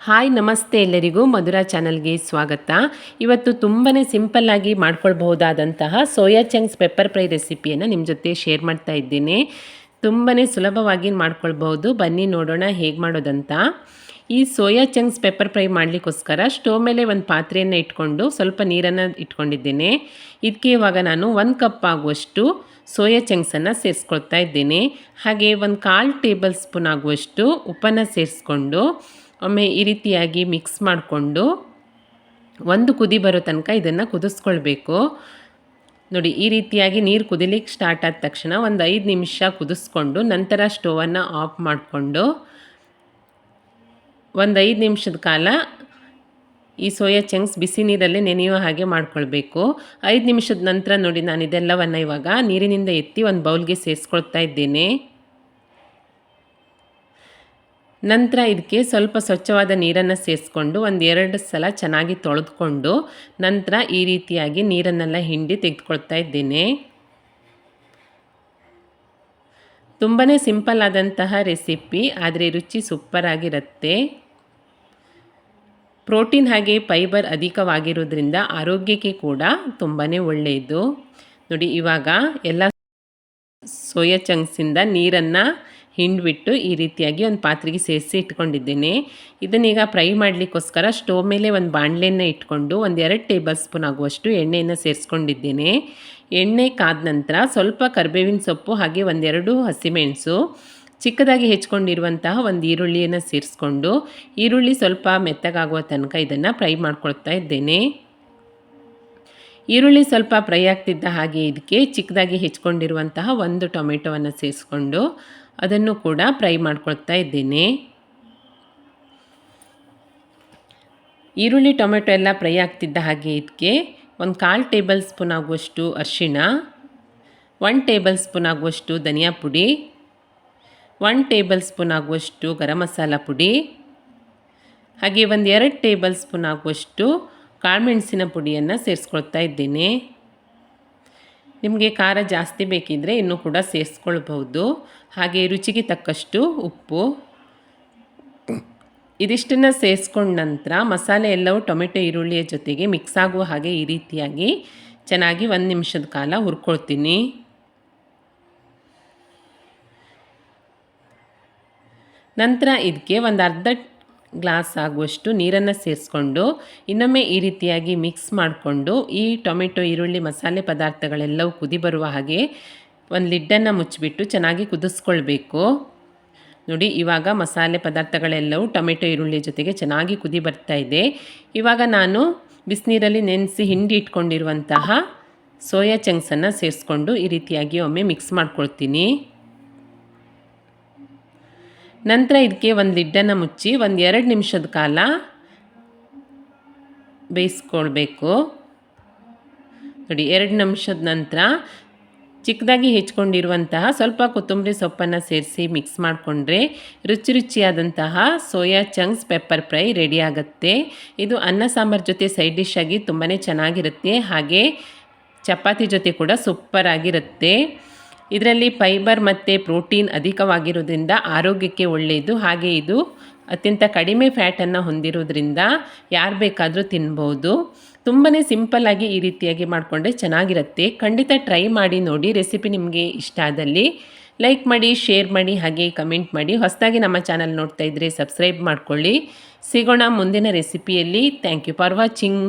Hi, ನಮಸ್ತೆ ಎಲ್ಲರಿಗೂ ಮಧುರಾ ಚಾನಲ್ಗೆ ಸ್ವಾಗತ. ಇವತ್ತು ತುಂಬಾ ಸಿಂಪಲ್ಲಾಗಿ ಮಾಡ್ಕೊಳ್ಬಹುದಾದಂತಹ ಸೋಯಾ ಚಂಕ್ಸ್ ಪೆಪ್ಪರ್ ಫ್ರೈ ರೆಸಿಪಿಯನ್ನು ನಿಮ್ಮ ಜೊತೆ ಶೇರ್ ಮಾಡ್ತಾ ಇದ್ದೀನಿ. ತುಂಬಾ ಸುಲಭವಾಗಿ ಮಾಡ್ಕೊಳ್ಬಹುದು. ಬನ್ನಿ ನೋಡೋಣ ಹೇಗೆ ಮಾಡೋದಂತ. ಈ ಸೋಯಾ ಚಂಕ್ಸ್ ಪೆಪ್ಪರ್ ಫ್ರೈ ಮಾಡಲಿಕ್ಕೋಸ್ಕರ ಸ್ಟೋವ್ ಮೇಲೆ ಒಂದು ಪಾತ್ರೆಯನ್ನು ಇಟ್ಕೊಂಡು ಸ್ವಲ್ಪ ನೀರನ್ನು ಇಟ್ಕೊಂಡಿದ್ದೇನೆ. ಇದಕ್ಕೆ ಇವಾಗ ನಾನು ಒಂದು ಕಪ್ ಆಗುವಷ್ಟು ಸೋಯಾ ಚಂಕ್ಸನ್ನು ಸೇರಿಸ್ಕೊಳ್ತಾ ಇದ್ದೀನಿ. ಹಾಗೆ ಒಂದು ಕಾಲು ಟೇಬಲ್ ಸ್ಪೂನ್ ಆಗುವಷ್ಟು ಉಪ್ಪನ್ನು ಸೇರಿಸ್ಕೊಂಡು ಒಮ್ಮೆ ಈ ರೀತಿಯಾಗಿ ಮಿಕ್ಸ್ ಮಾಡಿಕೊಂಡು ಒಂದು ಕುದಿ ಬರೋ ತನಕ ಇದನ್ನು ಕುದಿಸ್ಕೊಳ್ಬೇಕು. ನೋಡಿ, ಈ ರೀತಿಯಾಗಿ ನೀರು ಕುದಿಲಿಕ್ಕೆ ಸ್ಟಾರ್ಟ್ ಆದ ತಕ್ಷಣ ಒಂದು ಐದು ನಿಮಿಷ ಕುದಿಸ್ಕೊಂಡು ನಂತರ ಸ್ಟೋವನ್ನು ಆಫ್ ಮಾಡಿಕೊಂಡು ಒಂದು ಐದು ನಿಮಿಷದ ಕಾಲ ಈ ಸೋಯಾ ಚಂಕ್ಸ್ ಬಿಸಿ ನೀರಲ್ಲಿ ನೆನೆಯುವ ಹಾಗೆ ಮಾಡ್ಕೊಳ್ಬೇಕು. ಐದು ನಿಮಿಷದ ನಂತರ ನೋಡಿ, ನಾನು ಇದೆಲ್ಲವನ್ನು ಇವಾಗ ನೀರಿನಿಂದ ಎತ್ತಿ ಒಂದು ಬೌಲ್ಗೆ ಸೇರಿಸ್ಕೊಳ್ತಾ ಇದ್ದೇನೆ. ನಂತರ ಇದಕ್ಕೆ ಸ್ವಲ್ಪ ಸ್ವಚ್ಛವಾದ ನೀರನ್ನು ಸೇರಿಸ್ಕೊಂಡು ಒಂದು ಎರಡು ಸಲ ಚೆನ್ನಾಗಿ ತೊಳೆದುಕೊಂಡು ನಂತರ ಈ ರೀತಿಯಾಗಿ ನೀರನ್ನೆಲ್ಲ ಹಿಂಡಿ ತೆಗೆದುಕೊಳ್ತಾ ಇದ್ದೇನೆ. ತುಂಬಾ ಸಿಂಪಲ್ ಆದಂತಹ ರೆಸಿಪಿ, ಆದರೆ ರುಚಿ ಸೂಪರ್ ಆಗಿರುತ್ತೆ. ಪ್ರೋಟೀನ್ ಹಾಗೆ ಫೈಬರ್ ಅಧಿಕವಾಗಿರೋದ್ರಿಂದ ಆರೋಗ್ಯಕ್ಕೆ ಕೂಡ ತುಂಬಾ ಒಳ್ಳೆಯದು. ನೋಡಿ, ಇವಾಗ ಎಲ್ಲ ಸೋಯಾ ಚಂಕ್ಸಿಂದ ನೀರನ್ನು ಹಿಂಡ್ಬಿಟ್ಟು ಈ ರೀತಿಯಾಗಿ ಒಂದು ಪಾತ್ರೆಗೆ ಸೇರಿಸಿ ಇಟ್ಕೊಂಡಿದ್ದೇನೆ. ಇದನ್ನೀಗ ಫ್ರೈ ಮಾಡಲಿಕ್ಕೋಸ್ಕರ ಸ್ಟೋವ್ ಮೇಲೆ ಒಂದು ಬಾಣಲೆಯನ್ನು ಇಟ್ಕೊಂಡು ಒಂದು ಎರಡು ಟೇಬಲ್ ಸ್ಪೂನ್ ಆಗುವಷ್ಟು ಎಣ್ಣೆಯನ್ನು ಸೇರಿಸ್ಕೊಂಡಿದ್ದೇನೆ. ಎಣ್ಣೆ ಕಾದ ನಂತರ ಸ್ವಲ್ಪ ಕರ್ಬೇವಿನ ಸೊಪ್ಪು ಹಾಗೆ ಒಂದೆರಡು ಹಸಿಮೆಣಸು, ಚಿಕ್ಕದಾಗಿ ಹೆಚ್ಕೊಂಡಿರುವಂತಹ ಒಂದು ಈರುಳ್ಳಿಯನ್ನು ಸೇರಿಸ್ಕೊಂಡು ಈರುಳ್ಳಿ ಸ್ವಲ್ಪ ಮೆತ್ತಗಾಗುವ ತನಕ ಇದನ್ನು ಫ್ರೈ ಮಾಡ್ಕೊಳ್ತಾ ಇದ್ದೇನೆ. ಈರುಳ್ಳಿ ಸ್ವಲ್ಪ ಫ್ರೈ ಆಗ್ತಿದ್ದ ಹಾಗೆ ಇದಕ್ಕೆ ಚಿಕ್ಕದಾಗಿ ಹೆಚ್ಕೊಂಡಿರುವಂತಹ ಒಂದು ಟೊಮೆಟೊವನ್ನು ಸೇರಿಸ್ಕೊಂಡು ಅದನ್ನು ಕೂಡ ಫ್ರೈ ಮಾಡ್ಕೊಳ್ತಾ ಇದ್ದೀನಿ. ಈರುಳ್ಳಿ, ಟೊಮೆಟೊ ಎಲ್ಲ ಫ್ರೈ ಆಗ್ತಿದ್ದ ಹಾಗೆ ಇದಕ್ಕೆ ಒಂದು ಕಾಲು ಟೇಬಲ್ ಸ್ಪೂನ್ ಆಗುವಷ್ಟು ಅರಿಶಿಣ, ಒನ್ ಟೇಬಲ್ ಸ್ಪೂನ್ ಆಗುವಷ್ಟು ಧನಿಯಾ ಪುಡಿ, ಒನ್ ಟೇಬಲ್ ಸ್ಪೂನ್ ಆಗುವಷ್ಟು ಗರಂ ಮಸಾಲ ಪುಡಿ, ಹಾಗೆ ಒಂದು ಎರಡು ಟೇಬಲ್ ಸ್ಪೂನ್ ಆಗುವಷ್ಟು ಕಾಳುಮೆಣಸಿನ ಪುಡಿಯನ್ನು ಸೇರಿಸ್ಕೊಳ್ತಾ ಇದ್ದೇನೆ. ನಿಮಗೆ ಖಾರ ಜಾಸ್ತಿ ಬೇಕಿದ್ದರೆ ಇನ್ನೂ ಕೂಡ ಸೇರಿಸ್ಕೊಳ್ಬಹುದು. ಹಾಗೆ ರುಚಿಗೆ ತಕ್ಕಷ್ಟು ಉಪ್ಪು. ಇದಿಷ್ಟನ್ನು ಸೇರಿಸ್ಕೊಂಡ ನಂತರ ಮಸಾಲೆ ಎಲ್ಲವೂ ಟೊಮೆಟೊ ಈರುಳ್ಳಿಯ ಜೊತೆಗೆ ಮಿಕ್ಸ್ ಆಗುವ ಹಾಗೆ ಈ ರೀತಿಯಾಗಿ ಚೆನ್ನಾಗಿ ಒಂದು ನಿಮಿಷದ ಕಾಲ ಹುರ್ಕೊಳ್ತೀನಿ. ನಂತರ ಇದಕ್ಕೆ ಒಂದು ಅರ್ಧ ಗ್ಲಾಸ್ ಆಗುವಷ್ಟು ನೀರನ್ನು ಸೇರಿಸ್ಕೊಂಡು, ಇನ್ನೊಮ್ಮೆ ಈ ರೀತಿಯಾಗಿ ಮಿಕ್ಸ್ ಮಾಡಿಕೊಂಡು, ಈ ಟೊಮೆಟೊ, ಈರುಳ್ಳಿ, ಮಸಾಲೆ ಪದಾರ್ಥಗಳೆಲ್ಲವೂ ಕುದಿ ಬರುವ ಹಾಗೆ ಒಂದು ಲಿಡ್ಡನ್ನು ಮುಚ್ಚಿಬಿಟ್ಟು ಚೆನ್ನಾಗಿ ಕುದಿಸ್ಕೊಳ್ಬೇಕು. ನೋಡಿ, ಇವಾಗ ಮಸಾಲೆ ಪದಾರ್ಥಗಳೆಲ್ಲವೂ ಟೊಮೆಟೊ, ಈರುಳ್ಳಿ ಜೊತೆಗೆ ಚೆನ್ನಾಗಿ ಕುದಿ ಬರ್ತಾ ಇದೆ. ಇವಾಗ ನಾನು ಬಿಸಿನೀರಲ್ಲಿ ನೆನೆಸಿ ಹಿಂಡಿ ಇಟ್ಕೊಂಡಿರುವಂತಹ ಸೋಯಾ ಚಂಕ್ಸನ್ನು ಸೇರಿಸ್ಕೊಂಡು ಈ ರೀತಿಯಾಗಿ ಒಮ್ಮೆ ಮಿಕ್ಸ್ ಮಾಡ್ಕೊಳ್ತೀನಿ. ನಂತರ ಇದಕ್ಕೆ ಒಂದು ಲಿಡ್ಡನ್ನು ಮುಚ್ಚಿ ಒಂದು ಎರಡು ನಿಮಿಷದ ಕಾಲ ಬೇಯಿಸ್ಕೊಳ್ಬೇಕು. ನೋಡಿ, ಎರಡು ನಿಮಿಷದ ನಂತರ ಚಿಕ್ಕದಾಗಿ ಹೆಚ್ಕೊಂಡಿರುವಂತಹ ಸ್ವಲ್ಪ ಕೊತ್ತಂಬರಿ ಸೊಪ್ಪನ್ನು ಸೇರಿಸಿ ಮಿಕ್ಸ್ ಮಾಡಿಕೊಂಡ್ರೆ ರುಚಿ ರುಚಿಯಾದಂತಹ soya chunks pepper fry ready ಆಗುತ್ತೆ. ಇದು ಅನ್ನ ಸಾಂಬಾರು ಜೊತೆ ಸೈಡ್ ಡಿಶ್ ಆಗಿ ತುಂಬಾ ಚೆನ್ನಾಗಿರುತ್ತೆ. ಹಾಗೆ ಚಪಾತಿ ಜೊತೆ ಕೂಡ ಸೂಪರ್ ಆಗಿರುತ್ತೆ. ಇದರಲ್ಲಿ ಫೈಬರ್ ಮತ್ತು ಪ್ರೋಟೀನ್ ಅಧಿಕವಾಗಿರೋದ್ರಿಂದ ಆರೋಗ್ಯಕ್ಕೆ ಒಳ್ಳೆಯದು ಹಾಗೆ ಇದು ಅತ್ಯಂತ ಕಡಿಮೆ ಫ್ಯಾಟನ್ನು ಹೊಂದಿರೋದ್ರಿಂದ ಯಾರು ಬೇಕಾದರೂ ತಿನ್ಬೋದು. ತುಂಬಾ ಸಿಂಪಲ್ಲಾಗಿ ಈ ರೀತಿಯಾಗಿ ಮಾಡಿಕೊಂಡ್ರೆ ಚೆನ್ನಾಗಿರುತ್ತೆ. ಖಂಡಿತ ಟ್ರೈ ಮಾಡಿ ನೋಡಿ, ರೆಸಿಪಿ ನಿಮಗೆ ಇಷ್ಟ ಆದಲ್ಲಿ ಲೈಕ್ ಮಾಡಿ, ಶೇರ್ ಮಾಡಿ, ಹಾಗೆ ಕಮೆಂಟ್ ಮಾಡಿ. ಹೊಸದಾಗಿ ನಮ್ಮ ಚಾನಲ್ ನೋಡ್ತಾ ಇದ್ದರೆ ಸಬ್ಸ್ಕ್ರೈಬ್ ಮಾಡ್ಕೊಳ್ಳಿ. ಸಿಗೋಣ ಮುಂದಿನ ರೆಸಿಪಿಯಲ್ಲಿ. Thank you for watching.